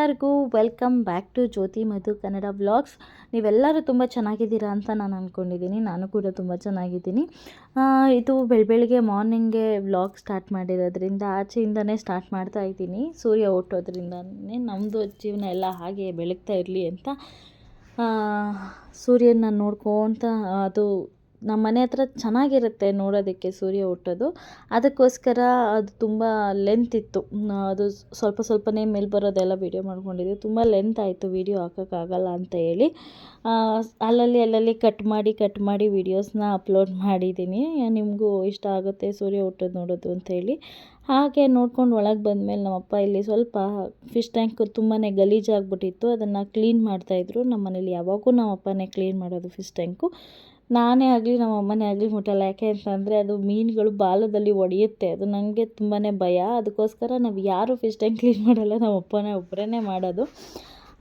ಎಲ್ಲರಿಗೂ welcome back to Jyothi Madhu Kannada blogs ನೀವೆಲ್ಲರೂ ತುಂಬ ಚೆನ್ನಾಗಿದ್ದೀರಾ ಅಂತ ನಾನು ಅಂದ್ಕೊಂಡಿದ್ದೀನಿ ನಾನು ಕೂಡ ತುಂಬ ಚೆನ್ನಾಗಿದ್ದೀನಿ. ಇದು ಬೆಳ ಬೆಳಿಗ್ಗೆ ಮಾರ್ನಿಂಗೇ ವ್ಲಾಗ್ ಸ್ಟಾರ್ಟ್ ಮಾಡಿರೋದ್ರಿಂದ ಆಚೆಯಿಂದನೇ ಸ್ಟಾರ್ಟ್ ಮಾಡ್ತಾ ಇದ್ದೀನಿ. ಸೂರ್ಯ ಹುಟ್ಟೋದ್ರಿಂದನೇ ನಮ್ಮದು ಜೀವನ ಎಲ್ಲ ಹಾಗೆ ಬೆಳಗ್ತಾ ಇರಲಿ ಅಂತ ಸೂರ್ಯನ ನೋಡ್ಕೊತ ಅದು ನಮ್ಮ ಮನೆ ಹತ್ರ ಚೆನ್ನಾಗಿರುತ್ತೆ ನೋಡೋದಕ್ಕೆ ಸೂರ್ಯ ಹುಟ್ಟೋದು. ಅದಕ್ಕೋಸ್ಕರ ಅದು ತುಂಬ ಲೆಂತ್ ಇತ್ತು. ಅದು ಸ್ವಲ್ಪ ಸ್ವಲ್ಪನೇ ಮೇಲೆ ಬರೋದೆಲ್ಲ ವೀಡಿಯೋ ಮಾಡ್ಕೊಂಡಿದ್ದೆ. ತುಂಬ ಲೆಂತ್ ಆಯಿತು ವೀಡಿಯೋ ಹಾಕೋಕ್ಕಾಗಲ್ಲ ಅಂತ ಹೇಳಿ. ಅಲ್ಲಲ್ಲಿ ಅಲ್ಲಲ್ಲಿ ಕಟ್ ಮಾಡಿ ಕಟ್ ಮಾಡಿ ವೀಡಿಯೋಸ್ನ ಅಪ್ಲೋಡ್ ಮಾಡಿದ್ದೀನಿ. ನಿಮಗೂ ಇಷ್ಟ ಆಗುತ್ತೆ ಸೂರ್ಯ ಹುಟ್ಟೋದು ನೋಡೋದು ಅಂತ ಹೇಳಿ. ಹಾಗೆ ನೋಡ್ಕೊಂಡು ಒಳಗೆ ಬಂದಮೇಲೆ ನಮ್ಮಪ್ಪ ಇಲ್ಲಿ ಸ್ವಲ್ಪ ಫಿಶ್ ಟ್ಯಾಂಕ್ ತುಂಬಾ ಗಲೀಜಾಗ್ಬಿಟ್ಟಿತ್ತು. ಅದನ್ನು ಕ್ಲೀನ್ ಮಾಡ್ತಾಯಿದ್ರು ನಮ್ಮ ಮನೇಲಿ ಯಾವಾಗೂ ನಮ್ಮಪ್ಪನೇ ಕ್ಲೀನ್ ಮಾಡೋದು ಫಿಶ್ ಟ್ಯಾಂಕು ನಾನೇ ಆಗಲಿ, ನಮ್ಮ ಅಮ್ಮನೇ ಆಗಲಿ ಮುಟ್ಟಲ್ಲ. ಯಾಕೆ ಅಂತಂದರೆ ಅದು ಮೀನುಗಳು ಬಾಲದಲ್ಲಿ ಒಡೆಯುತ್ತೆ. ಅದು ನನಗೆ ತುಂಬಾ ಭಯ. ಅದಕ್ಕೋಸ್ಕರ ನಾವು ಯಾರು ಫಿಶ್ ಟ್ಯಾಂಕ್ ಕ್ಲೀನ್ ಮಾಡಲ್ಲ, ನಮ್ಮ ಅಪ್ಪನೇ ಒಬ್ಬರೇ ಮಾಡೋದು.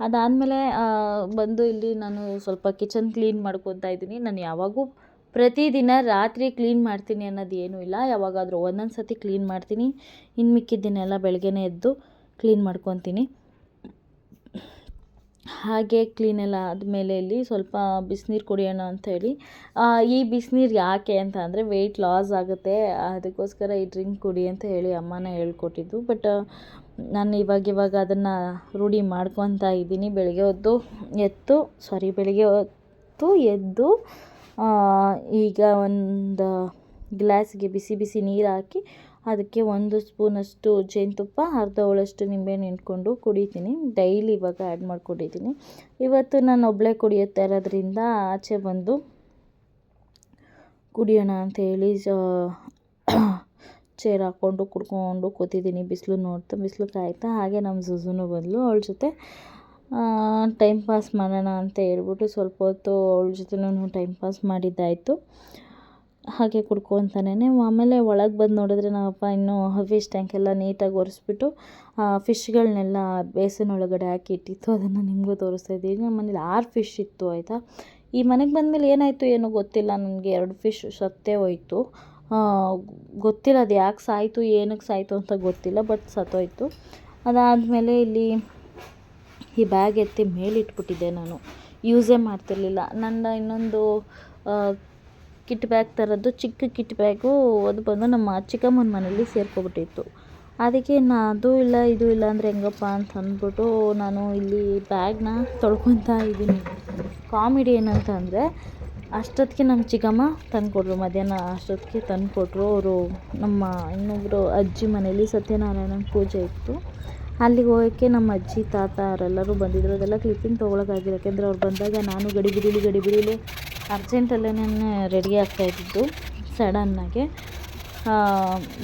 ಅದಾದಮೇಲೆ ಬಂದು ಇಲ್ಲಿ ನಾನು ಸ್ವಲ್ಪ ಕಿಚನ್ ಕ್ಲೀನ್ ಮಾಡ್ಕೊತಾ ಇದ್ದೀನಿ. ನಾನು ಯಾವಾಗೂ ಪ್ರತಿದಿನ ರಾತ್ರಿ ಕ್ಲೀನ್ ಮಾಡ್ತೀನಿ ಅನ್ನೋದು ಏನೂ ಇಲ್ಲ. ಯಾವಾಗಾದರೂ ಒಂದೊಂದು ಸತಿ ಕ್ಲೀನ್ ಮಾಡ್ತೀನಿ. ಇನ್ನು ಮಿಕ್ಕಿದ್ದನ್ನೆಲ್ಲ ಬೆಳಗ್ಗೆನೇ ಎದ್ದು ಕ್ಲೀನ್ ಮಾಡ್ಕೊತೀನಿ. ಹಾಗೆ ಕ್ಲೀನ್ ಎಲ್ಲ ಆದಮೇಲೆ ಇಲ್ಲಿ ಸ್ವಲ್ಪ ಬಿಸಿನೀರು ಕುಡಿಯೋಣ ಆ, ಈ ಬಿಸಿನೀರು ಯಾಕೆ ಅಂತ ಅಂದರೆ ವೆಯ್ಟ್ ಲಾಸ್ ಆಗುತ್ತೆ. ಅದಕ್ಕೋಸ್ಕರ ಈ ಡ್ರಿಂಕ್ ಕುಡಿ ಅಂತ ಹೇಳಿ ಅಮ್ಮನ ಹೇಳ್ಕೊಟ್ಟಿದ್ದು. ಬಟ್ ನಾನು ಇವಾಗ ಇವಾಗ ಅದನ್ನು ರೂಢಿ ಮಾಡ್ಕೊತಾ ಇದ್ದೀನಿ. ಬೆಳಗ್ಗೆ ಹೊತ್ತು ಎದ್ದು ಸಾರಿ ಬೆಳಗ್ಗೆ ಹೊತ್ತು ಎದ್ದು ಈಗ ಒಂದು ಗ್ಲಾಸ್ಗೆ ಬಿಸಿ ಬಿಸಿ ನೀರು ಹಾಕಿ ಅದಕ್ಕೆ ಒಂದು ಸ್ಪೂನಷ್ಟು ಜೇನುತುಪ್ಪ, ಅರ್ಧ ಹೋಳಷ್ಟು ನಿಂಬೆಹಣ್ಣು ಹಿಂಡ್ಕೊಂಡು ಕುಡಿತೀನಿ. ಡೈಲಿ ಇವಾಗ ಆ್ಯಡ್ ಮಾಡ್ಕೊಂಡಿದ್ದೀನಿ. ಇವತ್ತು ನಾನು ಒಬ್ಬಳೇ ಕುಡಿಯುತ್ತಾ ಇರೋದ್ರಿಂದ ಆಚೆ ಬಂದು ಕುಡಿಯೋಣ ಅಂತ ಹೇಳಿ ಚೇರ್ ಹಾಕ್ಕೊಂಡು ಕುಡ್ಕೊಂಡು ಕೂತಿದ್ದೀನಿ. ಬಿಸಿಲು ನೋಡ್ತಾ, ಬಿಸಿಲು ಕಾಯ್ತಾ, ಹಾಗೆ ನಮ್ಮ ಜುಜುನು ಬಂದಳು ಅವಳ ಜೊತೆ ಟೈಮ್ ಪಾಸ್ ಮಾಡೋಣ ಅಂತ ಹೇಳ್ಬಿಟ್ಟು ಸ್ವಲ್ಪ ಹೊತ್ತು ಅವಳ ಜೊತೆನೂ ಟೈಮ್ ಪಾಸ್ ಮಾಡಿದ್ದಾಯಿತು. ಹಾಗೆ ಕುಡ್ಕೊತಾನೇ ಆಮೇಲೆ ಒಳಗೆ ಬಂದು ನೋಡಿದ್ರೆ ನಮ್ಮಪ್ಪ ಇನ್ನೂ ಫಿಶ್ ಟ್ಯಾಂಕ್ ಎಲ್ಲ ನೀಟಾಗಿ ಒರೆಸ್ಬಿಟ್ಟು ಫಿಶ್ಗಳನ್ನೆಲ್ಲ ಬೇಸನ್ ಒಳಗಡೆ ಹಾಕಿ ಇಟ್ಟಿತ್ತು. ಅದನ್ನು ನಿಮಗೂ ತೋರಿಸ್ತಾ ಇದ್ದೀನಿ ನಮ್ಮ ಮನೇಲಿ ಆರು ಫಿಶ್ ಇತ್ತು, ಆಯಿತಾ? ಈ ಮನೆಗೆ ಬಂದಮೇಲೆ ಏನಾಯಿತು, ಏನೋ ಗೊತ್ತಿಲ್ಲ. ನನಗೆ ಎರಡು ಫಿಶ್ ಸತ್ತೇ ಹೋಯ್ತು. ಗೊತ್ತಿಲ್ಲ ಅದು ಯಾಕೆ ಸಾಯಿತು ಏನಕ್ಕೆ ಸಾಯಿತು ಅಂತ ಗೊತ್ತಿಲ್ಲ ಬಟ್ ಸತ್ತೋಯ್ತು. ಅದಾದಮೇಲೆ ಇಲ್ಲಿ ಈ ಬ್ಯಾಗ್ ಎತ್ತಿ ಮೇಲಿಟ್ಬಿಟ್ಟಿದ್ದೆ ನಾನು. ಯೂಸೇ ಮಾಡ್ತಿರ್ಲಿಲ್ಲ. ನನ್ನ ಇನ್ನೊಂದು ಕಿಟ್ ಬ್ಯಾಗ್ ಥರದ್ದು ಚಿಕ್ಕ ಕಿಟ್ ಬ್ಯಾಗು ಅದು ಬಂದು ನಮ್ಮ ಚಿಕ್ಕಮ್ಮನ ಮನೇಲಿ ಸೇರ್ಕೊಬಿಟ್ಟಿತ್ತು. ಅದಕ್ಕೆ ನಾ ಅದು ಇಲ್ಲ, ಇದು ಇಲ್ಲ ಅಂದರೆ ಹೆಂಗಪ್ಪ ಅಂತ ಅಂದ್ಬಿಟ್ಟು ನಾನು ಇಲ್ಲಿ ಬ್ಯಾಗ್ನ ತೊಳ್ಕೊತಾ ಇದ್ದೀನಿ. ಕಾಮಿಡಿ ಏನಂತ ಅಂದರೆ ಅಷ್ಟೊತ್ತಿಗೆ ನಮ್ಮ ಚಿಕ್ಕಮ್ಮ ತಂದುಕೊಟ್ರು, ಮಧ್ಯಾಹ್ನ ಅಷ್ಟೊತ್ತಿಗೆ ತಂದುಕೊಟ್ರು. ಅವರು ನಮ್ಮ ಇನ್ನೊಬ್ಬರು ಅಜ್ಜಿ ಮನೇಲಿ ಸತ್ಯನಾರಾಯಣನ ಪೂಜೆ ಇತ್ತು. ಅಲ್ಲಿಗೆ ಹೋಗೋಕ್ಕೆ ನಮ್ಮ ಅಜ್ಜಿ, ತಾತ ಅವರೆಲ್ಲರೂ ಬಂದಿದ್ದರು ಅದೆಲ್ಲ ಕ್ಲಿಪ್ಪಿಂಗ್ ತೊಗೊಳಕ್ಕಾಗಿಲ್ಲ. ಯಾಕೆಂದರೆ ಅವ್ರು ಬಂದಾಗ ನಾನು ಗಡಿ ಬಿಡಿಲಿ ಗಡಿ ಬಿಡಿಲಿ ಅರ್ಜೆಂಟಲ್ಲೇ ರೆಡಿ ಆಗ್ತಾಯಿದ್ದು ಸಡನ್ನಾಗೆ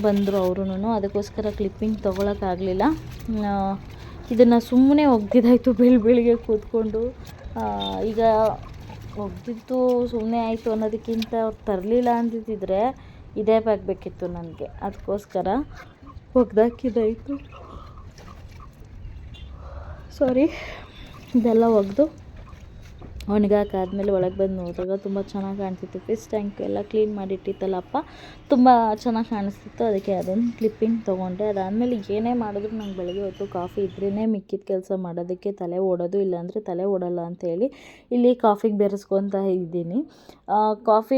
ಬಂದರು ಅವ್ರೂ ಅದಕ್ಕೋಸ್ಕರ ಕ್ಲಿಪ್ಪಿಂಗ್ ತೊಗೊಳಕ್ಕಾಗಲಿಲ್ಲ. ಇದನ್ನು ಸುಮ್ಮನೆ ಒಗ್ದಿದ್ದಾಯಿತು ಬೆಳಿ ಬೆಳಿಗ್ಗೆ ಕೂತ್ಕೊಂಡು. ಈಗ ಒಗ್ದಿದ್ದು ಸುಮ್ಮನೆ ಆಯಿತು ಅನ್ನೋದಕ್ಕಿಂತ ಅವ್ರು ತರಲಿಲ್ಲ ಅಂದಿದ್ದರೆ ಇದೇ ಬಾಗಬೇಕಿತ್ತು ನನಗೆ. ಅದಕ್ಕೋಸ್ಕರ ಒಗ್ದಾಕಿದ್ದಾಯಿತು. ಸಾರಿ ಇದೆಲ್ಲ ಒಗೆದು. ಒಣಗಾಕಾದ್ಮೇಲೆ ಒಳಗೆ ಬಂದು ನೋಡಿದಾಗ ತುಂಬ ಚೆನ್ನಾಗಿ ಕಾಣ್ತಿತ್ತು. ಫಿಶ್ ಟ್ಯಾಂಕ್ ಎಲ್ಲ ಕ್ಲೀನ್ ಮಾಡಿಟ್ಟಿತ್ತಲ್ಲಪ್ಪ. ತುಂಬ ಚೆನ್ನಾಗಿ ಕಾಣಿಸ್ತಿತ್ತು. ಅದಕ್ಕೆ ಅದೊಂದು ಕ್ಲಿಪ್ಪಿಂಗ್ ತೊಗೊಂಡೆ. ಅದಾದಮೇಲೆ ಏನೇ ಮಾಡಿದ್ರು ನಂಗೆ ಬೆಳಗ್ಗೆ ಹೊತ್ತು ಕಾಫಿ ಇದ್ರೇ ಮಿಕ್ಕಿದ ಕೆಲಸ ಮಾಡೋದಕ್ಕೆ ತಲೆ ಓಡೋದು, ಇಲ್ಲಾಂದರೆ ತಲೆ ಓಡಲ್ಲ ಅಂತೇಳಿ ಇಲ್ಲಿ ಕಾಫಿಗೆ ಬೆರೆಸ್ಕೊತಾ ಇದ್ದೀನಿ. ಕಾಫಿ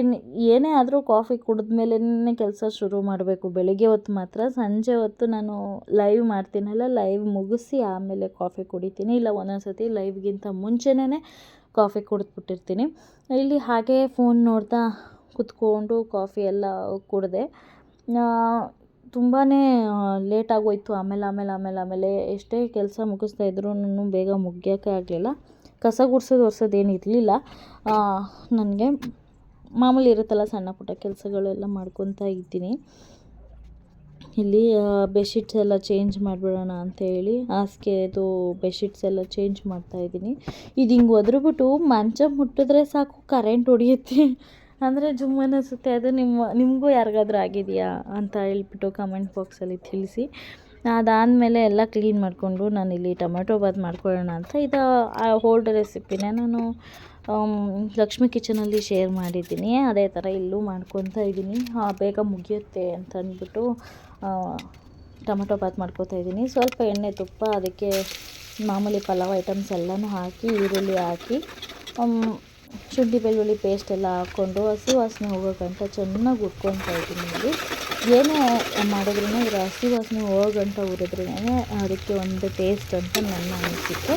ಏನೇ ಆದರೂ ಕಾಫಿ ಕುಡಿದ್ಮೇಲೇ ಕೆಲಸ ಶುರು ಮಾಡಬೇಕು. ಬೆಳಗ್ಗೆ ಹೊತ್ತು ಮಾತ್ರ. ಸಂಜೆ ಹೊತ್ತು ನಾನು ಲೈವ್ ಮಾಡ್ತೀನಲ್ಲ ಲೈವ್ ಮುಗಿಸಿ ಆಮೇಲೆ ಕಾಫಿ ಕುಡಿತೀನಿ. ಇಲ್ಲ ಒಂದೊಂದು ಸತಿ ಲೈವ್ಗಿಂತ ಮುಂಚೆನೇ ಕಾಫಿ ಕುಡಿದ್ಬಿಟ್ಟಿರ್ತೀನಿ. ಇಲ್ಲಿ ಹಾಗೆ ಫೋನ್ ನೋಡ್ತಾ ಕುತ್ಕೊಂಡು ಕಾಫಿ ಎಲ್ಲ ಕುಡಿದೆ. ತುಂಬಾ ಲೇಟ್ ಆಗೋಯ್ತು. ಆಮೇಲೆ ಆಮೇಲೆ ಆಮೇಲೆ ಆಮೇಲೆ ಎಷ್ಟೇ ಕೆಲಸ ಮುಗಿಸ್ತಾ ಇದ್ರೂ ಬೇಗ ಮುಗಿಯೋಕ್ಕೆ ಆಗಲಿಲ್ಲ. ಕಸ ಗುಡ್ಸೋದು ಒರ್ಸೋದೇನು ಇರಲಿಲ್ಲ. ನನಗೆ ಮಾಮೂಲಿ ಇರುತ್ತಲ್ಲ ಸಣ್ಣ ಪುಟ್ಟ ಕೆಲಸಗಳೆಲ್ಲ ಮಾಡ್ಕೊತಾ ಇದ್ದೀನಿ. ಇಲ್ಲಿ ಬೆಡ್ಶೀಟ್ಸ್ ಎಲ್ಲ ಚೇಂಜ್ ಮಾಡಿಬಿಡೋಣ ಅಂತ ಹೇಳಿ ಹಾಸಿಗೆದು ಬೆಡ್ಶೀಟ್ಸ್ ಎಲ್ಲ ಚೇಂಜ್ ಮಾಡ್ತಾ ಇದ್ದೀನಿ. ಇದು ಹಿಂಗೆ ಒದ್ರುಬಿಟ್ಟು ಮಂಚ ಮುಟ್ಟಿದ್ರೆ ಸಾಕು ಕರೆಂಟ್ ಹೊಡಿಯುತ್ತೆ. ಅಂದರೆ ಜುಮ್ ಅನಿಸುತ್ತೆ, ಅದು ನಿಮ್ಮ, ನಿಮಗೂ ಯಾರಿಗಾದ್ರೂ ಆಗಿದೆಯಾ ಅಂತ ಹೇಳ್ಬಿಟ್ಟು ಕಮೆಂಟ್ ಬಾಕ್ಸಲ್ಲಿ ತಿಳಿಸಿ. ಅದಾದಮೇಲೆ ಎಲ್ಲ ಕ್ಲೀನ್ ಮಾಡಿಕೊಂಡು ನಾನಿಲ್ಲಿ ಟೊಮೆಟೊ ಬಾತ್ ಮಾಡ್ಕೊಳ್ಳೋಣ ಅಂತ ಇದು, ಆ ಓಲ್ಡ್ ರೆಸಿಪಿನೇ ನಾನು ಲಕ್ಷ್ಮಿ ಕಿಚನಲ್ಲಿ ಶೇರ್ ಮಾಡಿದ್ದೀನಿ. ಅದೇ ಥರ ಇಲ್ಲೂ ಮಾಡ್ಕೊತಾ ಇದ್ದೀನಿ. ಬೇಗ ಮುಗಿಯುತ್ತೆ ಅಂತ ಅಂದ್ಬಿಟ್ಟು ಟೊಮೆಟೊ ಬಾತ್ ಮಾಡ್ಕೊತಾ ಇದ್ದೀನಿ. ಸ್ವಲ್ಪ ಎಣ್ಣೆ ತುಪ್ಪ, ಅದಕ್ಕೆ ಮಾಮೂಲಿ ಪಲಾವ್ ಐಟಮ್ಸ್ ಎಲ್ಲನೂ ಹಾಕಿ, ಈರುಳ್ಳಿ ಹಾಕಿ ಶುಂಠಿ ಬೆಳ್ಳುಳ್ಳಿ ಪೇಸ್ಟ್ ಎಲ್ಲ ಹಾಕ್ಕೊಂಡು ಹಸಿ ವಾಸನೆ ಹೋಗೋ ಚೆನ್ನಾಗಿ ಹುರ್ಕೊತಾ ಇದ್ದೀನಿ ಇಲ್ಲಿ. ಏನೇ ಮಾಡಿದ್ರೂ ಇದರ ಹಸಿ ವಾಸನೆ ಹೋಗೋ ಗಂಟ ಹುರಿದ್ರೇ ಅದಕ್ಕೆ ಒಂದು ಟೇಸ್ಟ್ ಅಂತ ನನ್ನ ಅನಿಸಿತ್ತು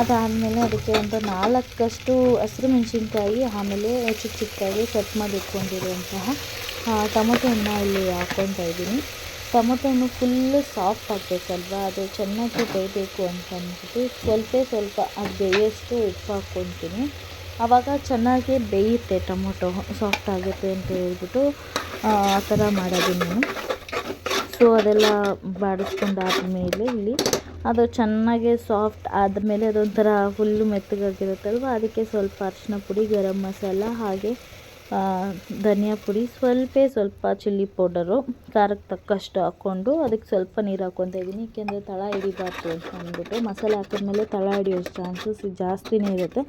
ಅದಾದಮೇಲೆ ಅದಕ್ಕೆ ಒಂದು ನಾಲ್ಕಷ್ಟು ಹಸಿರು ಮೆಣಸಿನ್ಕಾಯಿ, ಆಮೇಲೆ ಚಿಕ್ಕ ಚಿಕ್ಕದಾಗಿ ಕಟ್ ಮಾಡಿ ಇಟ್ಕೊಂಡಿರುವಂತಹ ಟೊಮೊಟೊ ಇಲ್ಲಿ ಹಾಕ್ಕೊತಾ ಇದ್ದೀನಿ. ಟೊಮೊಟೊ ಹಣ್ಣು ಫುಲ್ಲು ಸಾಫ್ಟ್ ಆಗಬೇಕಲ್ವ? ಅದು ಚೆನ್ನಾಗಿ ಬೇಯಬೇಕು ಅಂತ ಅಂದ್ಬಿಟ್ಟು ಸ್ವಲ್ಪ ಸ್ವಲ್ಪ ಅದು ಬೇಯೋಷ್ಟು ಉಪ್ಪು ಹಾಕ್ಕೊತೀನಿ. ಆವಾಗ ಚೆನ್ನಾಗಿ ಬೇಯುತ್ತೆ ಟೊಮೊಟೊ ಸಾಫ್ಟ್ ಆಗುತ್ತೆ ಅಂತ ಹೇಳ್ಬಿಟ್ಟು, ಆ ಥರ ಮಾಡೋದು ನಾನು. ಸೊ ಅದೆಲ್ಲ ಬಾಡಿಸ್ಕೊಂಡಾದ್ಮೇಲೆ ಇಲ್ಲಿ ಅದು ಚೆನ್ನಾಗಿ ಸಾಫ್ಟ್ ಆದಮೇಲೆ ಅದೊಂಥರ ಫುಲ್ಲು ಮೆತ್ತಗಾಗಿರುತ್ತಲ್ವ? ಅದಕ್ಕೆ ಸ್ವಲ್ಪ ಅರಿಶಿನ ಪುಡಿ, ಗರಂ ಮಸಾಲ ಹಾಗೆ ಧನಿಯಾ ಪುಡಿ, ಸ್ವಲ್ಪ ಸ್ವಲ್ಪ ಚಿಲ್ಲಿ ಪೌಡರು ಖಾರಕ್ಕೆ ತಕ್ಕಷ್ಟು ಹಾಕ್ಕೊಂಡು ಅದಕ್ಕೆ ಸ್ವಲ್ಪ ನೀರು ಹಾಕ್ಕೊತಾ ಇದ್ದೀನಿ. ಏಕೆಂದರೆ ತಳ ಹಿಡಿಬಾರ್ದು ಅಂತ ಅಂದ್ಬಿಟ್ಟು ಮಸಾಲೆ ಹಾಕಿದ್ಮೇಲೆ ತಳ ಹಿಡಿಯೋ ಚಾನ್ಸಸ್ ಜಾಸ್ತಿನೇ ಇರುತ್ತೆ.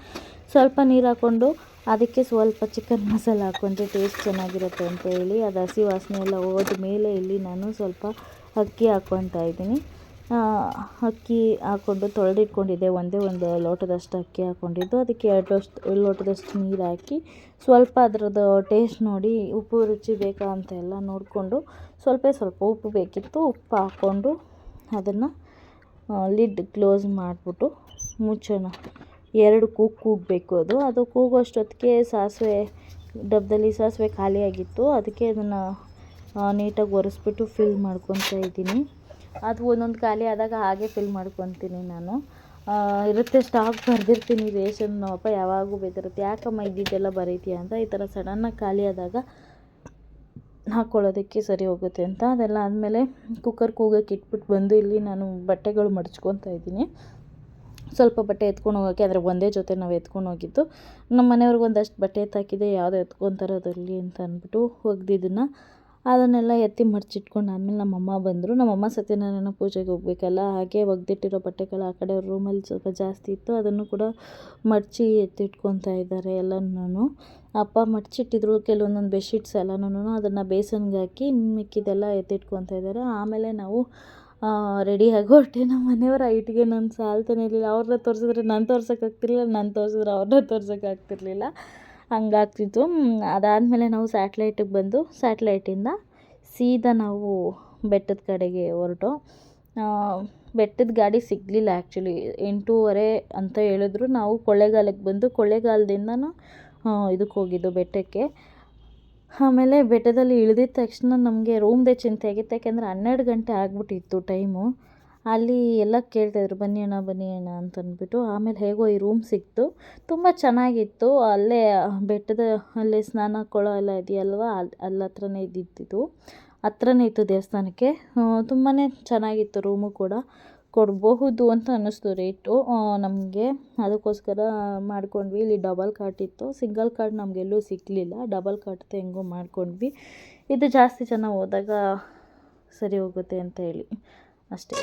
ಸ್ವಲ್ಪ ನೀರು ಹಾಕ್ಕೊಂಡು ಅದಕ್ಕೆ ಸ್ವಲ್ಪ ಚಿಕನ್ ಮಸಾಲೆ ಹಾಕ್ಕೊಂಡ್ರೆ ಟೇಸ್ಟ್ ಚೆನ್ನಾಗಿರುತ್ತೆ ಅಂತ ಹೇಳಿ ಅದು ಹಸಿ ವಾಸನೆ ಎಲ್ಲ ಹೋದ ಮೇಲೆ ಇಲ್ಲಿ ನಾನು ಸ್ವಲ್ಪ ಅಕ್ಕಿ ಹಾಕ್ಕೊತಾ ಇದ್ದೀನಿ. ಅಕ್ಕಿ ಹಾಕ್ಕೊಂಡು ತೊಳೆದಿಟ್ಕೊಂಡಿದ್ದೆ. ಒಂದೇ ಒಂದು ಲೋಟದಷ್ಟು ಅಕ್ಕಿ ಹಾಕ್ಕೊಂಡಿದ್ದು ಅದಕ್ಕೆ ಎರಡು ಲೋಟ ಲೋಟದಷ್ಟು ನೀರು ಹಾಕಿ ಸ್ವಲ್ಪ ಅದರದ್ದು ಟೇಸ್ಟ್ ನೋಡಿ, ಉಪ್ಪು ರುಚಿ ಬೇಕಾ ಅಂತ ಎಲ್ಲ ನೋಡಿಕೊಂಡು ಸ್ವಲ್ಪ ಸ್ವಲ್ಪ ಉಪ್ಪು ಬೇಕಿತ್ತು, ಉಪ್ಪು ಹಾಕ್ಕೊಂಡು ಅದನ್ನು ಲಿಡ್ ಕ್ಲೋಸ್ ಮಾಡಿಬಿಟ್ಟು ಮುಚ್ಚೋಣ. ಎರಡು ಕೂಗು ಕೂಗಬೇಕು ಅದು. ಅದು ಕೂಗೋಷ್ಟೊತ್ತಿಗೆ ಸಾಸಿವೆ ಡಬ್ಬದಲ್ಲಿ ಸಾಸಿವೆ ಖಾಲಿಯಾಗಿತ್ತು. ಅದಕ್ಕೆ ಅದನ್ನು ನೀಟಾಗಿ ಒರೆಸ್ಬಿಟ್ಟು ಫಿಲ್ ಮಾಡ್ಕೊತಾ ಇದ್ದೀನಿ. ಅದು ಒಂದೊಂದು ಖಾಲಿ ಆದಾಗ ಹಾಗೆ ಫಿಲ್ ಮಾಡ್ಕೊತೀನಿ ನಾನು. ಇರುತ್ತೆ ಸ್ಟಾಕ್ ಬರೆದಿರ್ತೀನಿ ರೇಷನ್ ಅಪ್ಪ ಯಾವಾಗೂ ಬೇಕಿರುತ್ತೆ ಯಾಕಮ್ಮ ಇದ್ದಿದ್ದೆಲ್ಲ ಬರೀತೀಯ ಅಂತ ಈ ಥರ ಸಡನ್ನಾಗಿ ಖಾಲಿ ಆದಾಗ ಹಾಕ್ಕೊಳ್ಳೋದಕ್ಕೆ ಸರಿ ಹೋಗುತ್ತೆ ಅಂತ. ಅದೆಲ್ಲ ಆದಮೇಲೆ ಕುಕ್ಕರ್ ಕೂಗಕ್ಕೆ ಇಟ್ಬಿಟ್ಟು ಬಂದು ಇಲ್ಲಿ ನಾನು ಬಟ್ಟೆಗಳು ಮಡಚ್ಕೊತಾ ಇದ್ದೀನಿ. ಸ್ವಲ್ಪ ಬಟ್ಟೆ ಎತ್ಕೊಂಡು ಹೋಗೋಕ್ಕೆ ಆದರೆ ಒಂದೇ ಜೊತೆ ನಾವು ಎತ್ಕೊಂಡು ಹೋಗಿದ್ದು. ನಮ್ಮ ಮನೆಯವ್ರಿಗೆ ಒಂದಷ್ಟು ಬಟ್ಟೆ ಎತ್ತಾಕಿದೆ, ಯಾವುದು ಎತ್ಕೊತಾರೋ ಅದರಲ್ಲಿ ಅಂತ ಅಂದ್ಬಿಟ್ಟು ಒಗ್ದಿದ್ದನ್ನು ಅದನ್ನೆಲ್ಲ ಎತ್ತಿ ಮಡ್ಚಿಟ್ಕೊಂಡು ಆದಮೇಲೆ ನಮ್ಮಮ್ಮ ಬಂದರು. ನಮ್ಮಮ್ಮ ಸತ್ಯನಾರಾಯಣ ಪೂಜೆಗೆ ಹೋಗ್ಬೇಕಲ್ಲ, ಹಾಗೆ ಒಗೆದಿಟ್ಟಿರೋ ಬಟ್ಟೆಗಳು ಆ ಕಡೆ ರೂಮಲ್ಲಿ ಸ್ವಲ್ಪ ಜಾಸ್ತಿ ಇತ್ತು. ಅದನ್ನು ಕೂಡ ಮಡಚಿ ಎತ್ತಿಟ್ಕೊತಾ ಇದ್ದಾರೆ ಎಲ್ಲನೂ ಅಪ್ಪ ಮಡಚಿಟ್ಟಿದ್ರು, ಕೆಲವೊಂದೊಂದು ಬೆಡ್ಶೀಟ್ಸ್ ಎಲ್ಲನೂ ಅದನ್ನು ಬೇಸನ್ಗೆ ಹಾಕಿ ಮಿಕ್ಕಿದೆಲ್ಲ ಎತ್ತಿಟ್ಕೊತಾ ಇದ್ದಾರೆ. ಆಮೇಲೆ ನಾವು ರೆಡಿಯಾಗಿ ಹೊರಟೆ. ನಮ್ಮ ಮನೆಯವರ ಐಟಿಗೆ ನಾನು ಸಾಲ್ತಾನೆ ಇರಲಿಲ್ಲ. ಅವ್ರನ್ನ ತೋರಿಸಿದ್ರೆ ನಾನು ತೋರ್ಸೋಕ್ಕಾಗ್ತಿರ್ಲಿಲ್ಲ, ನಾನು ತೋರಿಸಿದ್ರೆ ಅವ್ರನ್ನ ತೋರ್ಸೋಕ್ಕಾಗ್ತಿರ್ಲಿಲ್ಲ. ಹಂಗಾಗ್ತಿತ್ತು. ಅದಾದಮೇಲೆ ನಾವು ಸ್ಯಾಟ್ಲೈಟಿಗೆ ಬಂದು ಸ್ಯಾಟ್ಲೈಟಿಂದ ಸೀದಾ ನಾವು ಬೆಟ್ಟದ ಕಡೆಗೆ ಹೊರಟು. ಬೆಟ್ಟದ ಗಾಡಿ ಸಿಗಲಿಲ್ಲ ಆ್ಯಕ್ಚುಲಿ ಎಂಟೂವರೆ ಅಂತ ಹೇಳಿದ್ರು. ನಾವು ಕೊಳ್ಳೇಗಾಲಕ್ಕೆ ಬಂದು ಕೊಳ್ಳೇಗಾಲದಿಂದನೂ ಇದಕ್ಕೆ ಹೋಗಿದ್ದು ಬೆಟ್ಟಕ್ಕೆ. ಆಮೇಲೆ ಬೆಟ್ಟದಲ್ಲಿ ಇಳಿದಿದ್ದ ತಕ್ಷಣ ನಮಗೆ ರೂಮ್ದೇ ಚಿಂತೆ ಆಗಿತ್ತು. ಯಾಕೆಂದರೆ ಹನ್ನೆರಡು ಗಂಟೆ ಆಗಿಬಿಟ್ಟಿತ್ತು ಟೈಮು ಅಲ್ಲಿ ಎಲ್ಲ ಕೇಳ್ತಾಯಿದ್ರು ಬನ್ನಿ ಅಣ್ಣ ಬನ್ನಿ ಅಣ್ಣ ಅಂತ ಅಂದ್ಬಿಟ್ಟು. ಆಮೇಲೆ ಹೇಗೋ ಈ ರೂಮ್ ಸಿಕ್ತು. ತುಂಬ ಚೆನ್ನಾಗಿತ್ತು. ಅಲ್ಲೇ ಬೆಟ್ಟದ, ಅಲ್ಲೇ ಸ್ನಾನ ಕೊಳ ಎಲ್ಲ ಇದೆಯಲ್ವ? ಅಲ್ಲಿ ಅಲ್ಲಿ ಹತ್ರನೇ ಇದ್ದಿದ್ದು. ಹತ್ರನೇ ಇತ್ತು ದೇವಸ್ಥಾನಕ್ಕೆ. ತುಂಬಾ ಚೆನ್ನಾಗಿತ್ತು ರೂಮು ಕೂಡ. ಕೊಡಬಹುದು ಅಂತ ಅನ್ನಿಸ್ತು ರೇಟು ನಮಗೆ ಅದಕ್ಕೋಸ್ಕರ ಮಾಡ್ಕೊಂಡ್ವಿ. ಇಲ್ಲಿ ಡಬಲ್ ಕಾಟ್ ಇತ್ತು. ಸಿಂಗಲ್ ಕಾಟ್ ನಮಗೆಲ್ಲೂ ಸಿಗಲಿಲ್ಲ ಡಬಲ್ ಕಾಟ್ ಹೆಂಗೋ ಮಾಡ್ಕೊಂಡ್ವಿ. ಇದು ಜಾಸ್ತಿ ಜನ ಹೋದಾಗ ಸರಿ ಹೋಗುತ್ತೆ ಅಂತ ಹೇಳಿ. ಅಷ್ಟೇ